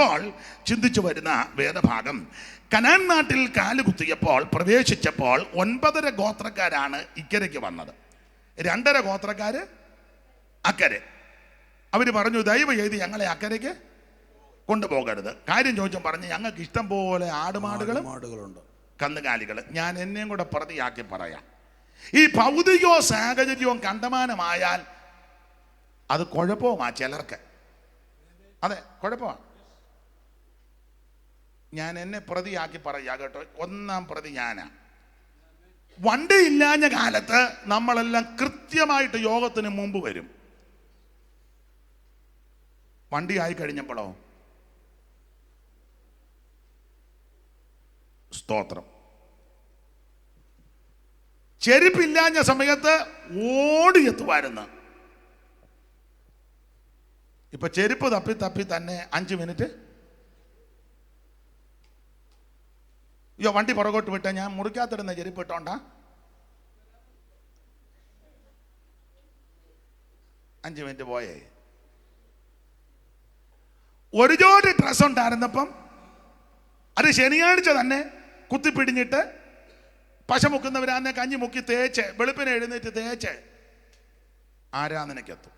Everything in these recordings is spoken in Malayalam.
ഇപ്പോൾ ചിന്തിച്ചു വരുന്ന വേദഭാഗം. കനാൻ നാട്ടിൽ കാലുകുത്തിയപ്പോൾ പ്രവേശിച്ചപ്പോൾ ഒൻപതര ഗോത്രക്കാരാണ് ഇക്കരയ്ക്ക് വന്നത്. രണ്ടര ഗോത്രക്കാര് അക്കരെ. അവർ പറഞ്ഞു ദൈവം ചെയ്ത് ഞങ്ങളെ അക്കരയ്ക്ക് കൊണ്ടുപോകരുത്. കാര്യം ചോദിച്ചാൽ പറഞ്ഞു ഞങ്ങൾക്ക് ഇഷ്ടം പോലെ ആടുമാടുകളും ആടുകളുണ്ട് കന്നുകാലികൾ ഞാൻ എന്നെയും കൂടെ പ്രതിയാക്കി പറയാം. ഈ ഭൗതികവും സാഹചര്യവും കണ്ടമാനമായാൽ അത് കുഴപ്പവുമാ ചിലർക്ക്. അതെ കുഴപ്പമാണ് ഞാൻ എന്നെ പ്രതിയാക്കി പറയാ കേട്ടോ. ഒന്നാം പ്രതി ഞാനാ. വണ്ടി ഇല്ലാഞ്ഞ കാലത്ത് നമ്മളെല്ലാം കൃത്യമായിട്ട് യോഗത്തിന് മുമ്പ് വരും. വണ്ടി ആയി കഴിഞ്ഞപ്പോഴോ? സ്തോത്രം. ചെരുപ്പില്ലാഞ്ഞ സമയത്ത് ഓടിയെത്തുമായിരുന്നു. ഇപ്പൊ ചെരുപ്പ് തപ്പി തപ്പി തന്നെ അഞ്ച് മിനിറ്റ് അയ്യോ വണ്ടി പുറകോട്ട് വിട്ട ഞാൻ മുറിക്കാത്തിടുന്ന ചെരുപ്പ് ഇട്ടോണ്ട? അഞ്ച് മിനിറ്റ് പോയേ. ഒരു ജോഡി ഡ്രസ് ഉണ്ടായിരുന്നപ്പം അത് ശനിയാഴ്ച തന്നെ കുത്തിപ്പിടിഞ്ഞിട്ട് പശ മുക്കുന്നവരാന്നെ കഞ്ഞി മുക്കി തേച്ച് വെളുപ്പിനെ എഴുന്നേറ്റ് തേച്ച് ആരാധനയ്ക്കെത്തും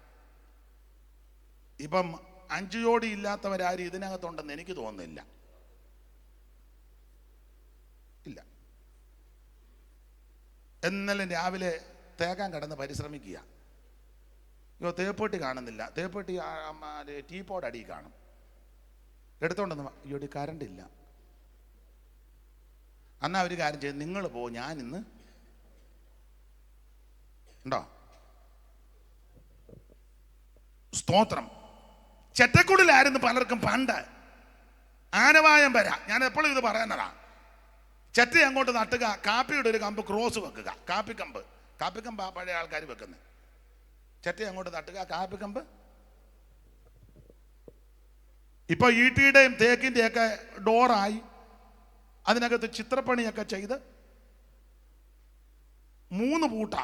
ഇപ്പം അഞ്ചു ജോഡി ഇല്ലാത്തവരാരും ഇതിനകത്തുണ്ടെന്ന് എനിക്ക് തോന്നുന്നില്ല ഇല്ല എന്നാലും രാവിലെ തേക്കാൻ കിടന്ന് പരിശ്രമിക്കുക. അയ്യോ തേപ്പെട്ടി കാണുന്നില്ല. തേപ്പൊട്ടി ടീപ്പോട് അടി കാണും. എടുത്തോണ്ടെന്ന് വാ. അയ്യോ കറണ്ട് ഇല്ല. എന്നാ ഒരു കാര്യം ചെയ്ത് നിങ്ങൾ പോ ഞാൻ ഇന്ന് ഉണ്ടോ? സ്തോത്രം. ചെറ്റക്കുടിലായിരുന്നു പലർക്കും പണ്ട്. ആനവായം വര. ഞാൻ എപ്പോഴും ഇത് പറയുന്നതാ. ചെറ്റ അങ്ങോട്ട് നട്ടുക കാപ്പിയുടെ ഒരു കമ്പ് ക്രോസ് വെക്കുക. കാപ്പിക്കമ്പ്. കാപ്പിക്കമ്പ് ആ പഴയ ആൾക്കാർ വെക്കുന്നത് ചെത്തി അങ്ങോട്ട് നട്ടുക കാപ്പിക്കമ്പ്. ഇപ്പൊ ഈട്ടിയുടെയും തേക്കിന്റെയൊക്കെ ഡോറായി. അതിനകത്ത് ചിത്രപ്പണിയൊക്കെ ചെയ്ത് മൂന്ന് പൂട്ട.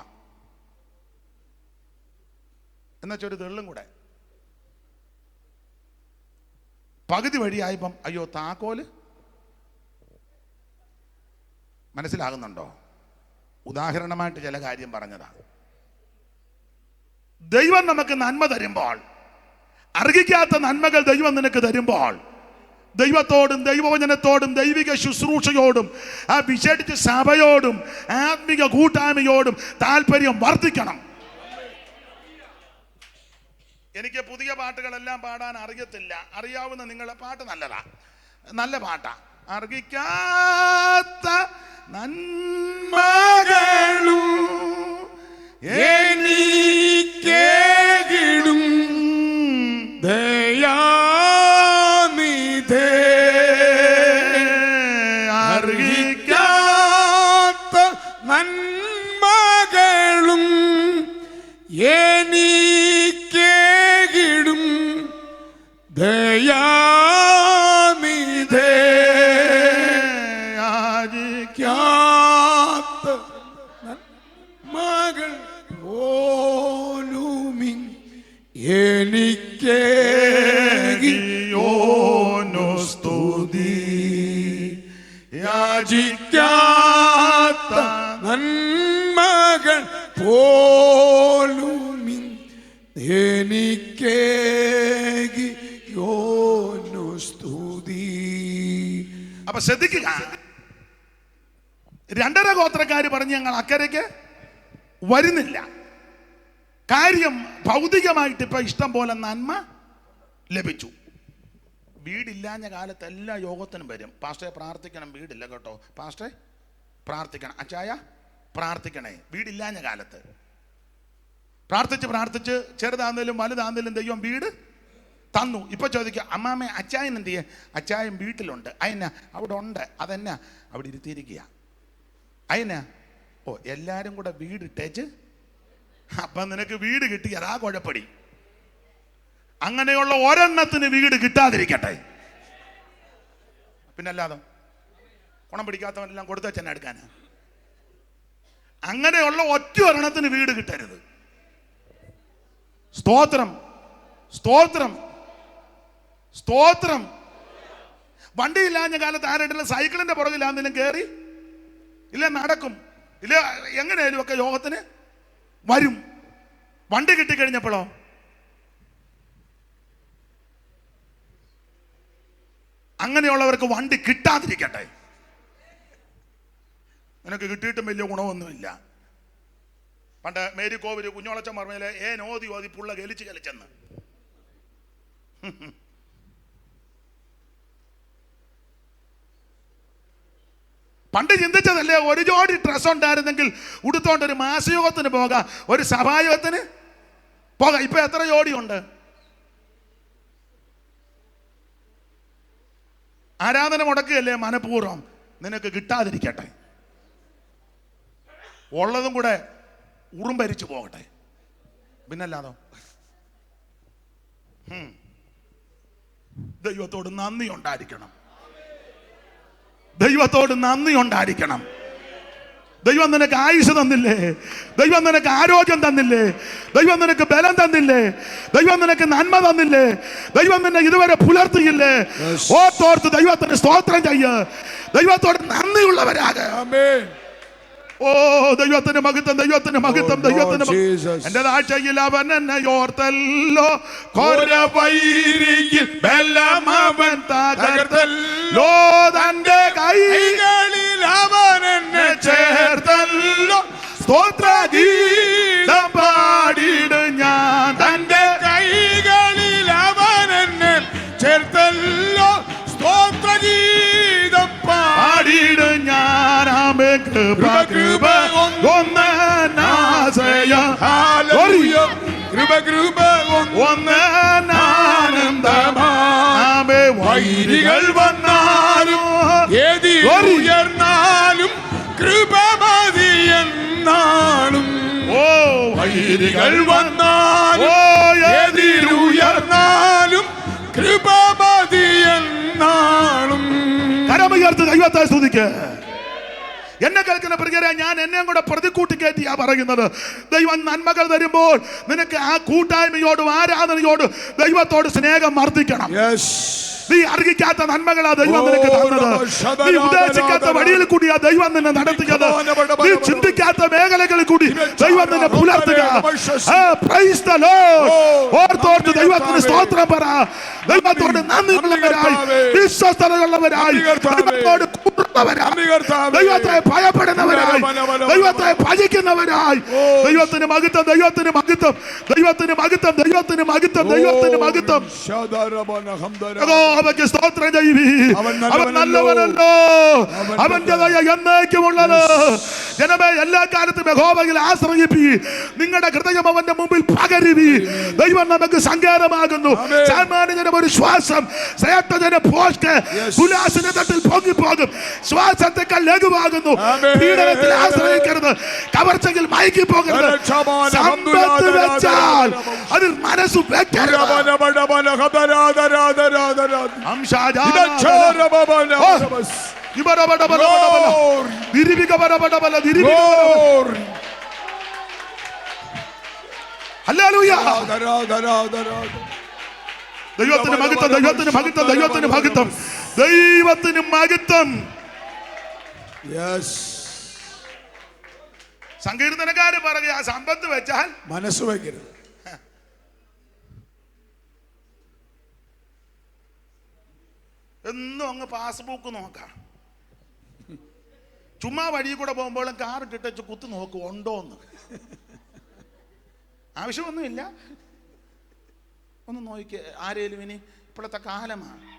എന്നുവെച്ചാൽ ഒരു തെള്ളും കൂടെ. പകുതി വഴിയായപ്പം അയ്യോ താക്കോൽ. മനസ്സിലാകുന്നുണ്ടോ? ഉദാഹരണമായിട്ട് ചില കാര്യം പറഞ്ഞതാ. ദൈവം നമുക്ക് നന്മ തരുമ്പോൾ അർഹിക്കാത്ത നന്മകൾ ദൈവം നിനക്ക് തരുമ്പോൾ ദൈവത്തോടും ദൈവവചനത്തോടും ദൈവിക ശുശ്രൂഷയോടും ആ വിശേഷിച്ച് സഭയോടും ആത്മിക കൂട്ടായ്മയോടും താല്പര്യം വർദ്ധിക്കണം. എനിക്ക് പുതിയ പാട്ടുകളെല്ലാം പാടാൻ അറിയത്തില്ല. അറിയാവുന്ന നിങ്ങളെ പാട്ട് നല്ലതാ. നല്ല പാട്ടാ. അർഹിക്കാത്ത നന്മകളും അപ്പൊ ശ്രദ്ധിക്കുക. രണ്ടര ഗോത്രക്കാർ പറഞ്ഞ് ഞങ്ങൾ അക്കരയ്ക്ക് വരുന്നില്ല. കാര്യം ഭൗതികമായിട്ട് ഇപ്പൊ ഇഷ്ടം പോലെ നന്മ ലഭിച്ചു. വീടില്ലാഞ്ഞ കാലത്ത് എല്ലാ യോഗത്തിനും വരും. പാസ്റ്ററെ പ്രാർത്ഥിക്കണം വീടില്ല കേട്ടോ. പാസ്റ്ററെ പ്രാർത്ഥിക്കണം. അച്ചായ പ്രാർത്ഥിക്കണേ. വീടില്ലാഞ്ഞ കാലത്ത്. പ്രാർത്ഥിച്ച് പ്രാർത്ഥിച്ച് ചെറുതാന്നേലും വലുതാന്നേലും ദൈവം വീട് തന്നു. ഇപ്പൊ ചോദിക്കുക അമ്മാമ്മ അച്ചായൻ എന്ത് ചെയ്യേ? അച്ചായൻ വീട്ടിലുണ്ട്. അയന അവിടെ ഉണ്ട് അതെന്നാ അവിടെ ഇരുത്തിയിരിക്കുക. അയന ഓ എല്ലാരും കൂടെ വീട് ഇട്ടേച്ച്? അപ്പൊ നിനക്ക് വീട് കിട്ടി അതാ കുഴപ്പടി. അങ്ങനെയുള്ള ഒരെണ്ണത്തിന് വീട് കിട്ടാതിരിക്കട്ടെ. പിന്നല്ലാതെ കുണം പിടിക്കാത്തവനെല്ലാം കൊടുത്ത ചെന്നെ എടുക്കാനാ? അങ്ങനെയുള്ള ഒറ്റ ഒരെണ്ണത്തിന് വീട് കിട്ടരുത്. സ്തോത്രം സ്തോത്രം. സ്തോത്രം. വണ്ടി ഇല്ലാഞ്ഞ കാലത്ത് ആരായിട്ടില്ല സൈക്കിളിന്റെ പുറകിലാണെങ്കിലും കയറി ഇല്ല നടക്കും. ഇല്ല എങ്ങനെയായാലും ഒക്കെ യോഗത്തിന് വരും. വണ്ടി കിട്ടിക്കഴിഞ്ഞപ്പോഴോ? അങ്ങനെയുള്ളവർക്ക് വണ്ടി കിട്ടാതിരിക്കട്ടെ. നിനക്ക് കിട്ടിയിട്ടും വലിയ ഗുണമൊന്നുമില്ല. പണ്ട് മേരി കോവിൽ കുഞ്ഞോളച്ചൻ പറഞ്ഞാൽ ഏ നോതി ഓതി പുള്ള ഗലിച്ച് കലിച്ചെന്ന് പണ്ട് ചിന്തിച്ചതല്ലേ ഒരു ജോഡി ഡ്രസ് ഉണ്ടായിരുന്നെങ്കിൽ ഉടുത്തോണ്ട് ഒരു മാസയോഗത്തിന് പോകാം ഒരു സഭായോഗത്തിന് പോകാം. ഇപ്പൊ എത്ര ജോഡിയുണ്ട്? ആരാധന മുടക്കുകയല്ലേ മനഃപൂർവം? നിനക്ക് കിട്ടാതിരിക്കട്ടെ. ഉള്ളതും കൂടെ ഉറുമ്പരിച്ചു പോകട്ടെ. പിന്നല്ലാതോ. ദൈവത്തോട് നന്ദി ഉണ്ടായിരിക്കണം. ദൈവത്തോട് നന്ദി ഉണ്ടായിരിക്കണം. ദൈവം നിനക്ക് ആയുഷ് തന്നില്ലേ? ദൈവം നിനക്ക് ആരോഗ്യം തന്നില്ലേ? ദൈവം നിനക്ക് ബലം തന്നില്ലേ? ദൈവം നിനക്ക് നന്മ തന്നില്ലേ? ദൈവം നിന്നെ ഇതുവരെ പുലർത്തിയില്ലേ? ഓർത്തോർത്ത് ദൈവത്തിന് സ്തോത്രം ചെയ്യ. ദൈവത്തോട് നന്ദിയുള്ളവരാകേ. ഓ ദൈവത്തിന്റെ മഹത്വം ദൈവത്തിന്റെ മഹത്വം ദൈവത്തിന്റെ ദൈവത്തിന് Lord Jesus. എന്റെ താഴ്ചയിൽ അവൻ എന്നെ ഓർത്തല്ലോ. കൊര വൈരിയിൽ ബലമവൻ തകർത്തല്ലോ. തന്റെ കൈകളിൽ അവൻ എന്നെ ചേർത്തല്ലോ. സ്തോത്ര ഗീതം പാടിയിട് ഞാൻ. തന്റെ കൈകളിൽ അവൻ എന്നെ ചേർത്തല്ലോ. സ്തോത്രഗീതം പാടി പാടിയിട് ഞാൻ. ആമേ കൃപ കൃപ കൃപ ഒന്ന് ആനന്ദമാമേ വൈരികൾ വന്നാലും ഏതി. ഉയർന്നാലും കൃപ മതി എന്നാളും ഓ വൈരികൾ വന്നാലും ഓ ഏതിൽ ഏതിൽ ഉയർന്നാലും കൃപ മതി എന്നാളും കരമുയർത്ത് ദൈവത്തെ സ്തുതിക്ക്. എന്നെ കേൾക്കുന്ന പ്രിയരെ ഞാൻ എന്നെയും കൂടെ പ്രതിക്കൂട്ടി കയറ്റിയാ പറയുന്നത്. ദൈവം നന്മകൾ തരുമ്പോൾ നിനക്ക് ആ കൂട്ടായ്മയോടും ആരാധനയോടും ദൈവത്തോട് സ്നേഹം വർദ്ധിക്കണം. നീ അർഹിക്കാത്ത നന്മകളാ ദൈവം നിനക്ക് തന്നത്. നീ ഉദ്ദേശിക്കാത്ത വഴിയിൽ കൂടിയാ ദൈവം നിന്നെ നടത്തുന്നത് നീ ചിന്തിക്കാത്ത മേഖലകളിൽ കൂടി ദൈവം നിന്നെ പുലർത്തുക. ഓർത്തോർത്ത് ദൈവത്തിന്. സ്തോത്രം പറ. ദൈവത്തോട് നന്ദിയുള്ളവരായി. വിശ്വസ്തതയുള്ളവരായി. ദൈവത്തോട്. ദൈവത്തെ ഭയപ്പെടുന്നവരായി. ദൈവത്തെ ഭജിക്കുന്നവരായി. ദൈവത്തിന് മഹത്വം ദൈവത്തിന് മഹത്വം ദൈവത്തിന് മഹത്വം ദൈവത്തിന് മഹത്വം ദൈവത്തിന് മഹത്വം. അവയ്ക്ക് സ്തോത്രം ചെയ്യുവി. അവൻ നല്ലവനല്ലോ. അവന്റെ ദയ എന്നേക്കുമുള്ളത്. ജനമേ എല്ലാ കാലത്തും യഹോവയിൽ ആശ്രയിപ്പി. നിങ്ങളുടെ ഹൃദയം അവന്റെ മുമ്പിൽ പകരുവി. ദൈവം നമുക്ക് സങ്കേതമാകുന്നു. സാമാന്യജനം ഒരു ശ്വാസം ശ്രേഷ്ഠജന പോസ്റ്റ് ഉല്ലാസിന്റെ തട്ടിൽ പൊങ്ങിപ്പോകും. ശ്വാസത്തെക്കാൾ ലഘുവാകുന്നു. പീഡനത്തിൽ ആശ്രയിക്കരുത്. കവർച്ചയിൽ മയക്കി പോകരുത് സമ്പത്ത് വെച്ചാൽ അതിൽ മനസ്സ് വെക്കരുത്. ദൈവത്തിന് മഹത്വം ദൈവത്തിന് മഹത്വം ദൈവത്തിന് മഹത്വം. ദൈവത്തിന് മഹത്വം. സങ്കീർത്തനക്കാര് പറയുക സമ്പത്ത് വെച്ചാൽ മനസ്സ് വയ്ക്കരുത് എന്നും അങ്ങ് പാസ്ബുക്ക് നോക്കാം. ചുമ്മാ വഴി കൂടെ പോകുമ്പോഴും കാർ ഇട്ടിട്ട് കുത്തു നോക്കും ഉണ്ടോന്ന്. ആവശ്യമൊന്നുമില്ല. ഒന്ന് നോക്കിയ ആരേലും ഇനി ഇപ്പോഴത്തെ കാലമാണ്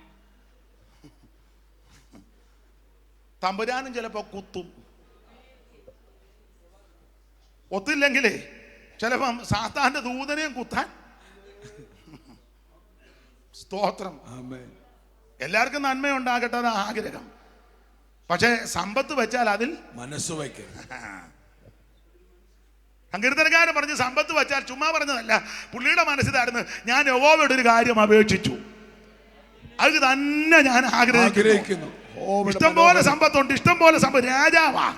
തമ്പുരാനും ചിലപ്പോൾ കുത്തും. ഒത്തില്ലെങ്കിലേ ചിലപ്പം സാത്താന്റെ ദൂതനെയും കുത്താൻ. സ്തോത്രം. എല്ലാവർക്കും നന്മയുണ്ടാകട്ടെ എന്ന് ആഗ്രഹം. പക്ഷേ സമ്പത്ത് വെച്ചാൽ അതിൽ മനസ്സ് വയ്ക്കരുത്. സങ്കീർത്തനക്കാരൻ പറഞ്ഞ് സമ്പത്ത് വെച്ചാൽ ചുമ്മാ പറഞ്ഞതല്ല പുള്ളിയുടെ മനസ്സിലായിരുന്നു ഞാൻ യഹോവയുടെ ഒരു കാര്യം അപേക്ഷിച്ചു. അത് തന്നെ ഞാൻ ആഗ്രഹിക്കുന്നു. ആഗ്രഹിക്കുന്നു. ഇഷ്ടം പോലെ സമ്പത്തുണ്ട് ഇഷ്ടം പോലെ സമ്പത്ത്. രാജാവാ.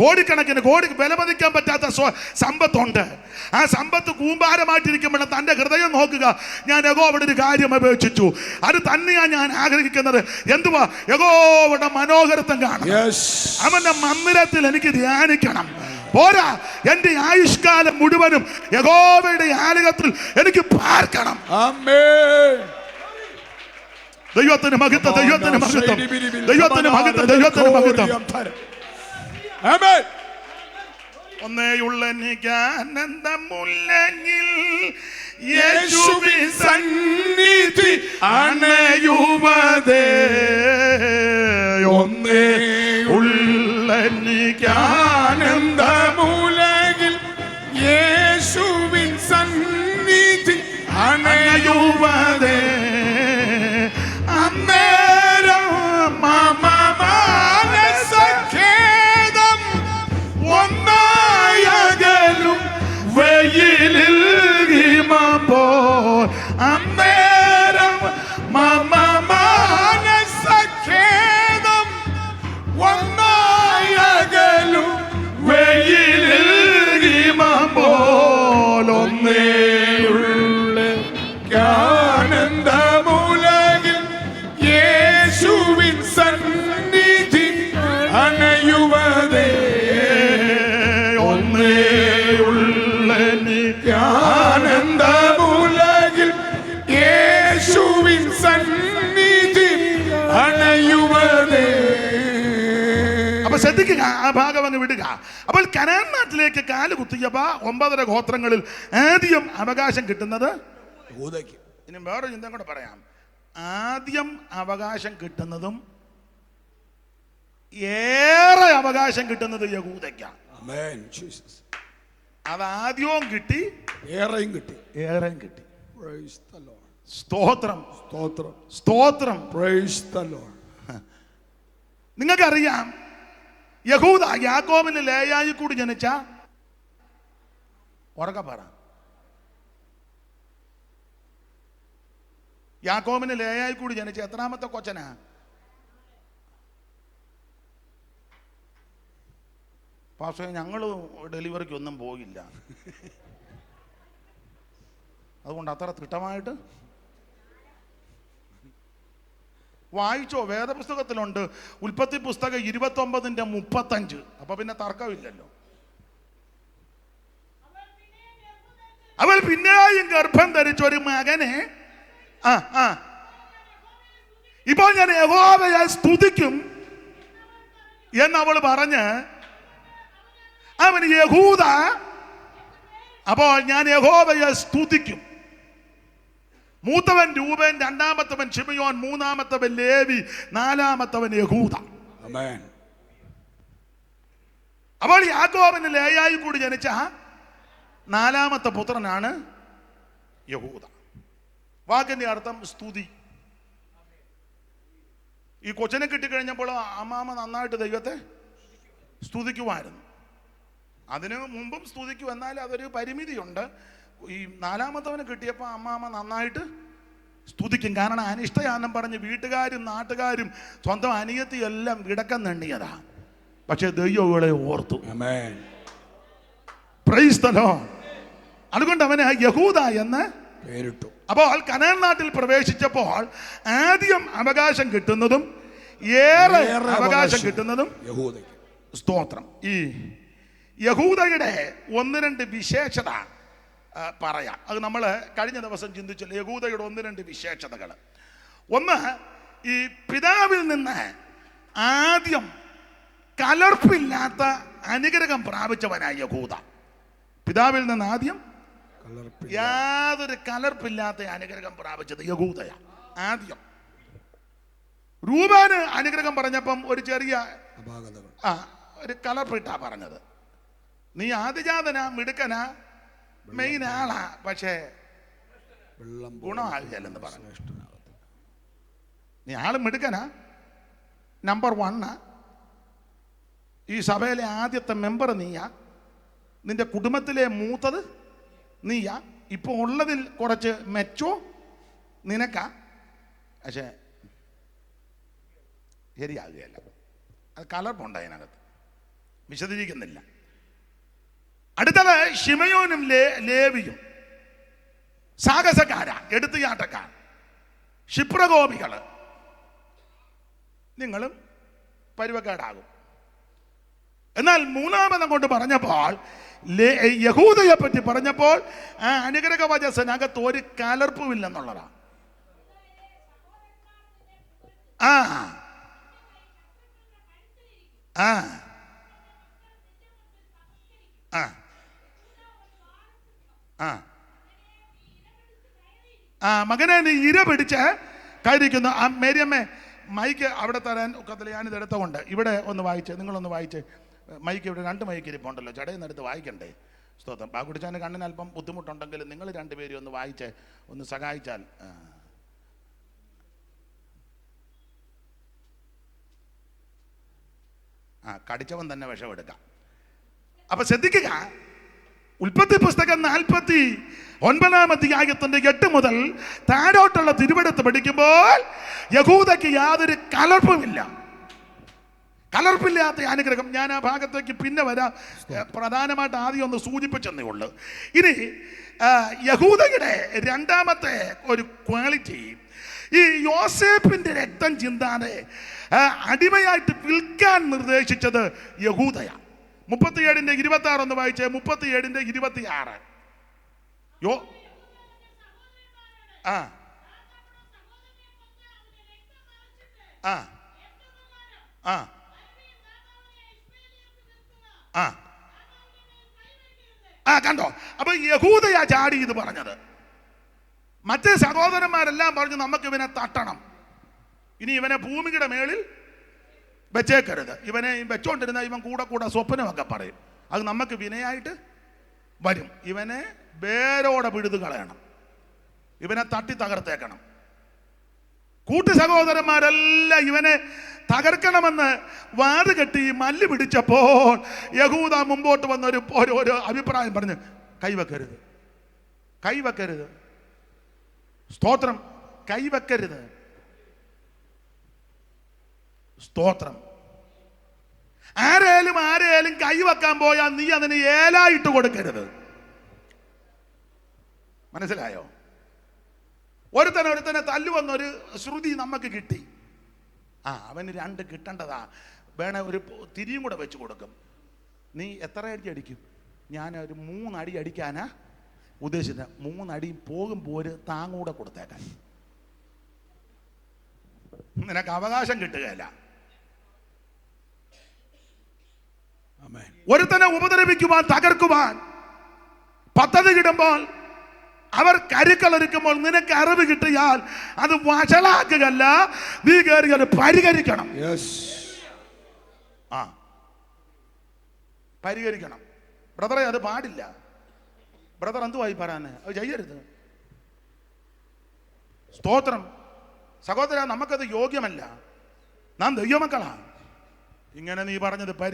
കോടിക്കണക്കിന് കോടി വിലമതിക്കാൻ പറ്റാത്ത സ്വ- സമ്പത്തുണ്ട്. ആ സമ്പത്ത് കൂമ്പാരമായിട്ടിരിക്കുമ്പോൾ തന്റെ ഹൃദയം നോക്കുക. ഞാൻ യഗോവിടെ ഒരു കാര്യം അപേക്ഷിച്ചു. അത് തന്നെയാണ് ഞാൻ ആഗ്രഹിക്കുന്നത്. എന്തുവാ? യഗോവിടെ മനോഹരത്വം കാണും അവന്റെ മന്ദിരത്തിൽ എനിക്ക് ധ്യാനിക്കണം. പോരാ. എന്റെ ആയുഷ്കാലം മുഴുവനും യഗോവയുടെ ആലയത്തിൽ എനിക്ക് പാർക്കണം. ദൈവത്തിന് മഹത്വം ദൈവത്തിന് മഹത്വം. ദൈവത്തിന് മഹത്വം ദൈവത്തിന് മഹത്വം. ഒന്നേയുള്ള ആനന്ദമുല്ലഞ്ഞിൽ യേശുവിൻ സന്നിധി അണയുവതേ. ഒന്നേ ആനന്ദമുലകിൽ സന്നിധി അണയുവതേ അപ്പൊ ശ്രദ്ധിക്കുക ആ ഭാഗം അങ്ങ് വിടുക. അപ്പോൾ കനാൻ നാട്ടിലേക്ക് കാൽ കുത്തിയപ്പോ ഒമ്പതര ഗോത്രങ്ങളിൽ ആദ്യം അവകാശം കിട്ടുന്നത് യഹൂദയ്ക്ക് ഇനി വേറെ ചിന്ത കൂടെ പറയാം. ആദ്യം അവകാശം കിട്ടുന്നതും ഏറെ അവകാശം കിട്ടുന്നത് യഹൂദയ്ക്കാണ്. അതാദ്യവും കിട്ടി ഏറെയും കിട്ടി. ഏറെയും കിട്ടി. സ്തോത്രം. സ്തോത്രം. സ്തോത്രം. നിങ്ങൾക്കറിയാം യഹൂദ യാക്കോബിന് ലേയായി കൂടി ജനിച്ച ഉറക്ക പറ. യാക്കോബിന് ലേയായി കൂടി ജനിച്ച എത്രാമത്തെ കൊച്ചനാ? പക്ഷേ ഞങ്ങൾ ഡെലിവറിക്ക് ഒന്നും പോയില്ല. അതുകൊണ്ട് അത്ര തിട്ടമായിട്ട് വായിച്ചോ വേദപുസ്തകത്തിലുണ്ട്. ഉൽപ്പത്തി പുസ്തകം ഇരുപത്തൊമ്പതിന്റെ മുപ്പത്തഞ്ച്. അപ്പൊ പിന്നെ തർക്കമില്ലല്ലോ. അവൾ പിന്നെയും ഗർഭം ധരിച്ച ഒരു മകനെ. ആ ആ. ഇപ്പോൾ ഞാൻ യഹോവയെ സ്തുതിക്കും എന്നവൾ പറഞ്ഞ് അവൻ യഹൂദ അപ്പോൾ ഞാൻ യഹോവയെ സ്തുതിക്കും. മൂത്തവൻ രൂപൻ രണ്ടാമത്തവൻ ഷിമയോൻ മൂന്നാമത്തവൻ ലേവി നാലാമത്തവൻ യഹൂദ. അപ്പോൾ യാക്കോബിന് ലേയായി കൂടി ജനിച്ച നാലാമത്തെ പുത്രനാണ് യഹൂദ. വാക്കിന്റെ അർത്ഥം സ്തുതി. ഈ കൊച്ചിനെ കിട്ടിക്കഴിഞ്ഞപ്പോൾ അമ്മാമ നന്നായിട്ട് ദൈവത്തെ സ്തുതിക്കുമായിരുന്നു. അതിനു മുമ്പും സ്തുതിക്കും എന്നാൽ അതൊരു പരിമിതിയുണ്ട്. ഈ നാലാമത്തവന് കിട്ടിയപ്പോൾ അമ്മാമ്മ നന്നായിട്ട് സ്തുതിക്കും. കാരണം അനിഷ്ടയാനം പറഞ്ഞ് വീട്ടുകാരും നാട്ടുകാരും സ്വന്തം അനിയത്തി എല്ലാം കിടക്കം പക്ഷേ പക്ഷെ ദൈവങ്ങളെ ഓർത്തു. അതുകൊണ്ട് അവനെ യഹൂദ എന്ന് പേരിട്ടു. അപ്പോൾ കനാൻ നാട്ടിൽ പ്രവേശിച്ചപ്പോൾ ആദ്യം അവകാശം കിട്ടുന്നതും ഏറെ അവകാശം. കിട്ടുന്നതും യഹൂദയ്ക്ക്. സ്തോത്രം. ഈ യഹൂദയുടെ ഒന്ന് രണ്ട് വിശേഷത പറയാം. അത് നമ്മൾ കഴിഞ്ഞ ദിവസം ചിന്തിച്ച യഹൂദയുടെ ഒന്ന് രണ്ട് വിശേഷതകൾ ഒന്ന് ഈ പിതാവിൽ നിന്ന് ആദ്യം കലർപ്പില്ലാത്ത അനുഗ്രഹം പ്രാപിച്ചവനായ യഹൂദ. പിതാവിൽ നിന്ന് ആദ്യം യാതൊരു കലർപ്പില്ലാത്ത അനുഗ്രഹം പ്രാപിച്ചത് യഹൂദയ. ആദ്യം. രൂപാന് അനുഗ്രഹം പറഞ്ഞപ്പം ഒരു ചെറിയ ആ ഒരു കലർപ്പിട്ടാ പറഞ്ഞത്. നീ ആദിജാതനാ മിടുക്കനാ മെയിൻ ആളാ പക്ഷേ വെള്ളം ഗുണമാകില്ലെന്ന് പറഞ്ഞു. നീ ആൾ മിടുക്കനാ. നമ്പർ വണ്ണാ ഈ സഭയിലെ ആദ്യത്തെ മെമ്പർ നീയാ. നിന്റെ കുടുംബത്തിലെ മൂത്തത് നീയാ. ഇപ്പോൾ ഉള്ളതിൽ കുറച്ച് മെച്ചോ നിനക്കാ. പക്ഷേ ശരിയാകുകയല്ല. അത് കലർപ്പുണ്ട് അതിനകത്ത്. വിശദീകരിക്കുന്നില്ല. അടുത്തത് ഷിമയോനും ലേ ലേവിയും. സാഹസക്കാര എടുത്തുചാട്ടക്കാർ. ക്ഷിപ്രകോപികൾ നിങ്ങളും പരുവക്കേടാകും എന്നാൽ മൂന്നാമത് അങ്ങോട്ട് പറഞ്ഞപ്പോൾ യഹൂദയെ പറ്റി പറഞ്ഞപ്പോൾ ആ അനുഗ്രഹ വചസ്സിനകത്ത് ഒരു കലർപ്പുമില്ലെന്നുള്ളതാണ് ആ. ആ. ആ. ആ. ആ മകനെ നീ ഇര പിടിച്ച് കയറിക്കുന്നു ആ മേരിയമ്മേ മൈക്ക് അവിടെ തരാൻ ഒക്കത്തില്ല ഞാനിത് എടുത്തുകൊണ്ട് ഇവിടെ ഒന്ന് വായിച്ച് നിങ്ങളൊന്ന് വായിച്ച്. മൈക്ക് ഇവിടെ രണ്ട് മൈക്ക് ഇരിപ്പുണ്ടല്ലോ. ചടയിൽ എടുത്ത് വായിക്കണ്ടേ? സ്തോത്രം. ബാക്കുടിച്ചാന്റെ കണ്ണിന് അല്പം ബുദ്ധിമുട്ടുണ്ടെങ്കിൽ നിങ്ങൾ രണ്ടുപേരും ഒന്ന് വായിച്ച് ഒന്ന് സഹായിച്ചാൽ. ആ കടിച്ചവൻ തന്നെ വിഷമെടുക്കാം. അപ്പൊ ശ്രദ്ധിക്കുക. ഉൽപ്പത്തി പുസ്തകം നാൽപ്പത്തി ഒൻപതാം അധ്യായത്തിന്റെ എട്ട് മുതൽ താഴോട്ടുള്ള തിരുവെടുത്ത് പഠിക്കുമ്പോൾ യഹൂദയ്ക്ക് യാതൊരു കലർപ്പുമില്ല. കലർപ്പില്ലാത്ത അനുഗ്രഹം ഞാൻ ആ ഭാഗത്തേക്ക് പിന്നെ വരാം. പ്രധാനമായിട്ട് ആദ്യം ഒന്ന് സൂചിപ്പിച്ചെന്നേ ഉള്ളൂ. ഇനി യഹൂദയുടെ രണ്ടാമത്തെ ഒരു ക്വാളിറ്റി ഈ യോസേപ്പിന്റെ രക്തം ചിന്താതെ അടിമയായിട്ട് വിൽക്കാൻ നിർദ്ദേശിച്ചത് യഹൂദയാണ്. മുപ്പത്തിയേഴിന്റെ ഇരുപത്തി ആറ് ഒന്ന് വായിച്ചേ മുപ്പത്തിയേഴിന്റെ ഇരുപത്തി ആറ് യോ? ആ. ആ. ആ. ആ. ആ കണ്ടോ? അപ്പൊ യഹൂദയാ ചാടി ഇത് പറഞ്ഞത്. മറ്റേ സഹോദരന്മാരെല്ലാം പറഞ്ഞു നമുക്ക് ഇവനെ തട്ടണം. ഇനി ഇവനെ ഭൂമിയുടെ മേളിൽ വെച്ചേക്കരുത്. ഇവനെ വെച്ചോണ്ടിരുന്ന ഇവൻ കൂടെ കൂടെ സ്വപ്നമൊക്കെ പറയും. അത് നമുക്ക് വിനയായിട്ട് വരും. ഇവനെ വേരോടെ പിഴുതു കളയണം. ഇവനെ തട്ടി തകർത്തേക്കണം. കൂട്ടു സഹോദരന്മാരെല്ലാം ഇവനെ തകർക്കണമെന്ന് വാത് കെട്ടി മല്ല് പിടിച്ചപ്പോൾ യഹൂദ മുമ്പോട്ട് വന്ന ഒരു ഒരു അഭിപ്രായം പറഞ്ഞ് കൈവെക്കരുത്. കൈവെക്കരുത്. സ്തോത്രം കൈവെക്കരുത്. സ്തോത്രം. ആരേലും ആരേലും കൈവെക്കാൻ പോയാൽ നീ അതിന് ഏലായിട്ട് കൊടുക്കരുത്. മനസ്സിലായോ? ഒരുത്തനെ ഒരുത്തനെ തല്ലുവന്നൊരു ശ്രുതി നമുക്ക് കിട്ടി. ആ അവന് രണ്ട് കിട്ടേണ്ടതാ. വേണേ ഒരു തിരിയും കൂടെ വെച്ച് കൊടുക്കും. നീ എത്ര അടി അടിക്കും? ഞാൻ ഒരു മൂന്നടി അടിക്കാനാ ഉദ്ദേശിച്ച മൂന്നടി പോകും ഒരു താങ്ങൂടെ കൊടുത്തേക്കാൻ. നിനക്ക് അവകാശം കിട്ടുകയില്ല. ഒരുത്തനെ ഉപദ്രവിക്കുവാൻ തകർക്കുവാൻ പദ്ധതി കിടുമ്പോൾ അവർ കരുക്കളൊരുക്കുമ്പോൾ നിനക്ക് അറിവ് കിട്ടിയാൽ അത് വഷളാക്കുകയല്ല നീ കയറി അത് പരിഹരിക്കണം. ആ. പരിഹരിക്കണം. ബ്രദറെ അത് പാടില്ല. ബ്രദർ എന്തുവായി പറയാന്? അത് ചെയ്യരുത്. സ്തോത്രം. സഹോദര നമുക്കത് യോഗ്യമല്ല. നാം ദൈവമക്കളാണ് ഇങ്ങനെ നീ പറഞ്ഞത് പരി